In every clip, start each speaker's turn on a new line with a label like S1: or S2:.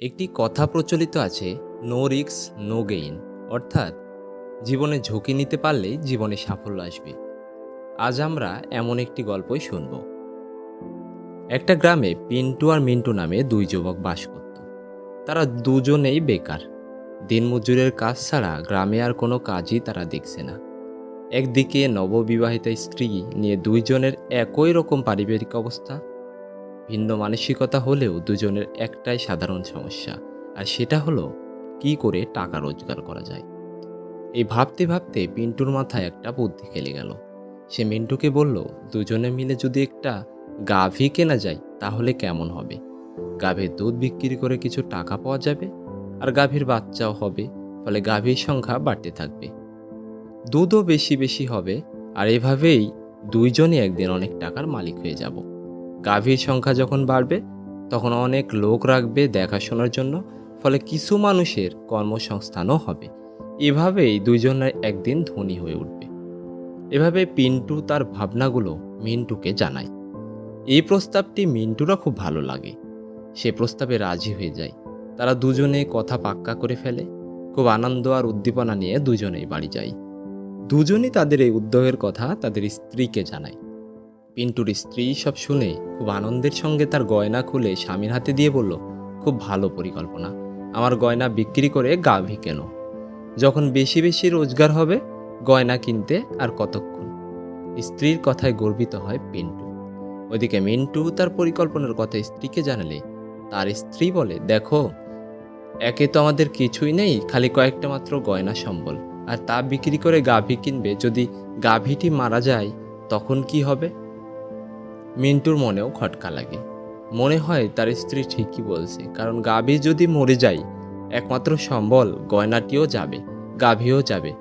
S1: একটি কথা প্রচলিত আছে নো রিক্স নো গেইন অর্থাৎ জীবনে ঝুঁকি নিতে পারলেই জীবনে সাফল্য আসবে। আজ আমরা এমন একটি গল্পই শুনব। একটা গ্রামে পিন্টু আর মিন্টু নামে দুই যুবক বাস করত। তারা দুজনেই বেকার। দিনমজুরের কাজ ছাড়া গ্রামে আর কোনো কাজই তারা দেখছে না। একদিকে নববিবাহিতা স্ত্রী নিয়ে দুইজনের একই রকম পারিবারিক অবস্থা ভিন্ন মানসিকতা হলেও দুজনের একটাই সাধারণ সমস্যা, আর সেটা হলো কি করে টাকা রোজগার করা যায়। এই ভাবতে ভাবতে পিন্টুর মাথায় একটা বুদ্ধি খেলে গেল। সে মিন্টুকে বলল, দুজনে মিলে যদি একটা গাভী কেনা যায়, তাহলে কেমন হবে? গাভীর দুধ বিক্রি করে কিছু টাকা পাওয়া যাবে, আর গাভীর বাচ্চাও হবে, ফলে গাভীর সংখ্যা বাড়তে থাকবে। দুধও বেশি বেশি হবে, আর এভাবেই দুইজনই একদিন অনেক টাকার মালিক হয়ে যাব। গাভীর সংখ্যা যখন বাড়বে, তখন অনেক লোক রাখবে দেখাশোনার জন্য, ফলে কিছু মানুষের কর্মসংস্থানও হবে। এভাবেই দুইজনের একদিন ধনী হয়ে উঠবে। এভাবে পিন্টু তার ভাবনাগুলো মিন্টুকে জানায়। এই প্রস্তাবটি মিন্টুরা খুব ভালো লাগে। সে প্রস্তাবে রাজি হয়ে যায়। তারা দুজনে কথা পাক্কা করে ফেলে। খুব আনন্দ আর উদ্দীপনা নিয়ে দুজনেই বাড়ি যায়। দুজনই তাদের এই উদ্যোগের কথা তাদের স্ত্রীকে জানায়। পিন্টুর স্ত্রী সব শুনে খুব আনন্দের সঙ্গে তার গয়না খুলে স্বামীর হাতে দিয়ে বলল, খুব ভালো পরিকল্পনা। আমার গয়না বিক্রি করে গাভী কেন যখন বেশি বেশি রোজগার হবে, গয়না কিনতে আর কতক্ষণ? স্ত্রীর কথায় গর্বিত হয় পিন্টু। ওদিকে মিন্টু তার পরিকল্পনার কথা স্ত্রীকে জানালে। তার স্ত্রী বলে, দেখো, একে তো আমাদের কিছুই নেই, খালি কয়েকটা মাত্র গয়না সম্বল। আর তা বিক্রি করে গাভী কিনবে। যদি গাভীটি মারা যায়, তখন কি হবে? মিন্টুর মনেও খটকা লাগে। মনে হয় তার স্ত্রী ঠিকই বলছে, কারণ গাভী যদি মরে যায়, একমাত্র সম্বল গয়নাটিও যাবে, গাভীও যাবে।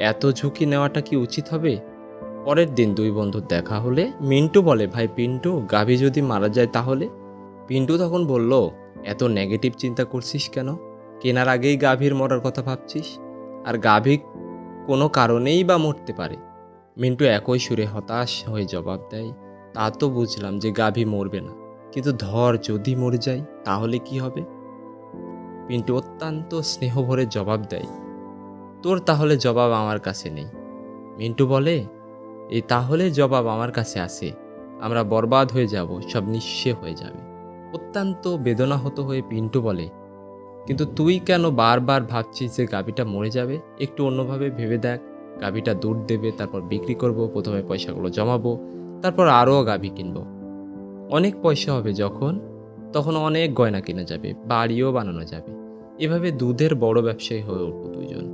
S1: এত ঝুঁকি নেওয়াটা কি উচিত হবে? পরের দিন দুই বন্ধুর দেখা হলে মিন্টু বলে, ভাই পিন্টু, গাভী যদি মারা যায় তাহলে? পিন্টু তখন বলল, এত নেগেটিভ চিন্তা করছিস কেন? কেনার আগেই গাভীর মরার কথা ভাবছিস? আর গাভী কোনো কারণেই বা মরতে পারে। মিন্টু একই সুরে হতাশ হয়ে জবাব দেয় তা তো বুঝলাম যে গাভী মরবে না। কিন্তু ধর যদি মরে যায়, তাহলে কি হবে? পিন্টু অত্যন্ত স্নেহ ভরে জবাব দেয়, তোর তাহলে জবাব আমার কাছে নেই। মিন্টু বলে এই তাহলে জবাব আমার কাছে আছে। আমরা বরবাদ হয়ে যাব, সব নিঃস্ব হয়ে যাবে। অত্যন্ত বেদনাহত হয়ে পিন্টু বলে, কিন্তু তুই কেন বারবার ভাবছিস যে গাভীটা মরে যাবে? একটু অন্যভাবে ভেবে দেখ। গাভীটা দুধ দেবে, তারপর বিক্রি করব, প্রথমে পয়সাগুলো জমাবো তারপর আরও গাভী কিনবো। অনেক পয়সা হবে যখন, তখন অনেক গয়না কেনা যাবে, বাড়িও বানানো যাবে। এভাবে দুধের বড় ব্যবসায়ী হয়ে উঠবো দুজন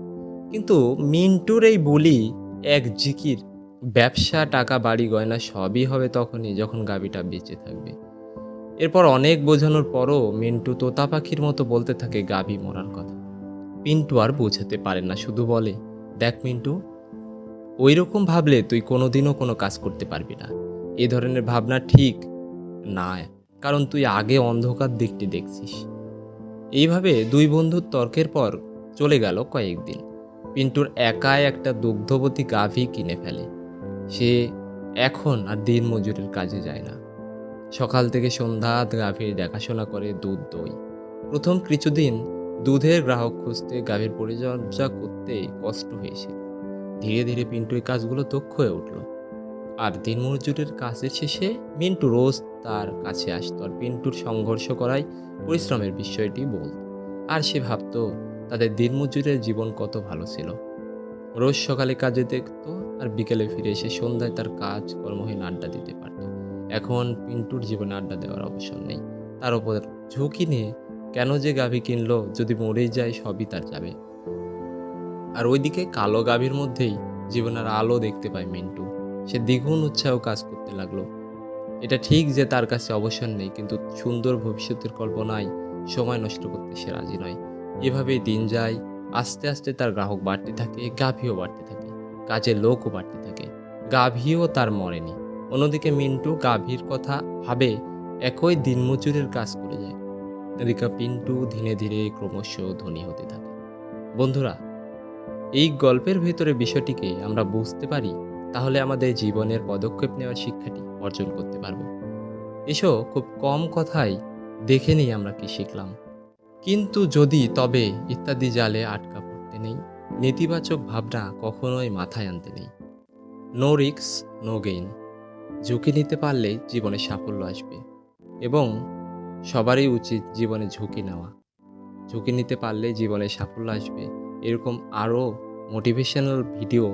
S1: কিন্তু মিন্টুর এই বলি, এক জিকির, ব্যবসা, টাকা, বাড়ি, গয়না সবই হবে তখনই যখন গাভীটা বেঁচে থাকবে। এরপর অনেক বোঝানোর পরও মিন্টু তোতা পাখির মতো বলতে থাকে গাভী মরার কথা। পিন্টু আর বোঝাতে পারে না, শুধু বলে, দেখ মিন্টু ওই রকম ভাবলে তুই কোনোদিনও কোনো কাজ করতে পারবি না। এ ধরনের ভাবনা ঠিক না কারণ তুই আগে অন্ধকার দিকটি দেখছিস। এইভাবে দুই বন্ধুর তর্কের পর চলে গেল কয়েকদিন। পিন্টুর একাই একটা দুগ্ধবতী গাভী কিনে ফেলে। সে এখন আর দিন মজুরের কাজে যায় না। সকাল থেকে সন্ধ্যা গাভীর দেখাশোনা করে দুধ দই। প্রথম কিছুদিন দুধের গ্রাহক খুঁজতে গাভীর পরিচর্যা করতে কষ্ট হয়েছে ধীরে ধীরে পিন্টু এই কাজগুলো দক্ষ হয়ে উঠল। আর দিনমজুরের কাজের শেষে মিন্টু রোজ তার কাছে আসতো আর পিন্টুর সংঘর্ষ করাই পরিশ্রমের বিষয়টি বলত। আর সে ভাবতো তাদের দিনমজুরের জীবন কত ভালো ছিল। রোজ সকালে কাজে দেখতো আর বিকেলে ফিরে এসে সন্ধ্যায় তার কাজ কর্মহীন আড্ডা দিতে পারত। এখন পিন্টুর জীবনে আড্ডা দেওয়ার অবসর নেই। তার উপর ঝুঁকি নিয়ে কেন যে গাভী কিনলো, যদি মরেই যায়, সবই তার যাবে। আর ওইদিকে কালো গাভীর মধ্যেই জীবনের আলো দেখতে পায় মিন্টু। সে দ্বিগুণ উৎসাহ কাজ করতে লাগল। এটা ঠিক যে তার কাছে অবসর নেই, কিন্তু সুন্দর ভবিষ্যতের কল্পনায় সময় নষ্ট করতে সে রাজি নয়। এভাবেই দিন যায়, আস্তে আস্তে তার গ্রাহক বাড়তে থাকে, গাভীও বাড়তে থাকে, কাজের লোকও বাড়তে থাকে। গাভীও তার মরেনি। অন্যদিকে মিন্টু গাভীর কথা ভাবে একই দিনমজুরের কাজ করে যায়। এদিকে পিন্টু ধীরে ধীরে ক্রমশ ধনী হতে থাকে। বন্ধুরা এই গল্পের ভেতরে বিষয়টিকে আমরা বুঝতে পারি, তাহলে আমাদের জীবনের পদক্ষেপ নেওয়ার শিক্ষাটি অর্জন করতে পারব। এসো খুব কম কথাই দেখে নিই আমরা কি শিখলাম। কিন্তু যদি তবে ইত্যাদি জালে আটকা পড়তে নেই, নেতিবাচক ভাবনা কখনোই মাথায় আনতে নেই। নো রিক্স নো গেইন ঝুঁকি নিতে পারলেই জীবনে সাফল্য আসবে এবং সবারই উচিত জীবনে ঝুঁকি নেওয়া। ঝুঁকি নিতে পারলে জীবনে সাফল্য আসবে এরকম আরও মোটিভেশনাল ভিডিও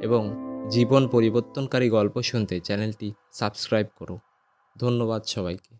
S1: এবং জীবন পরিবর্তনকারী গল্প শুনতে চ্যানেলটি সাবস্ক্রাইব করো। ধন্যবাদ সবাইকে।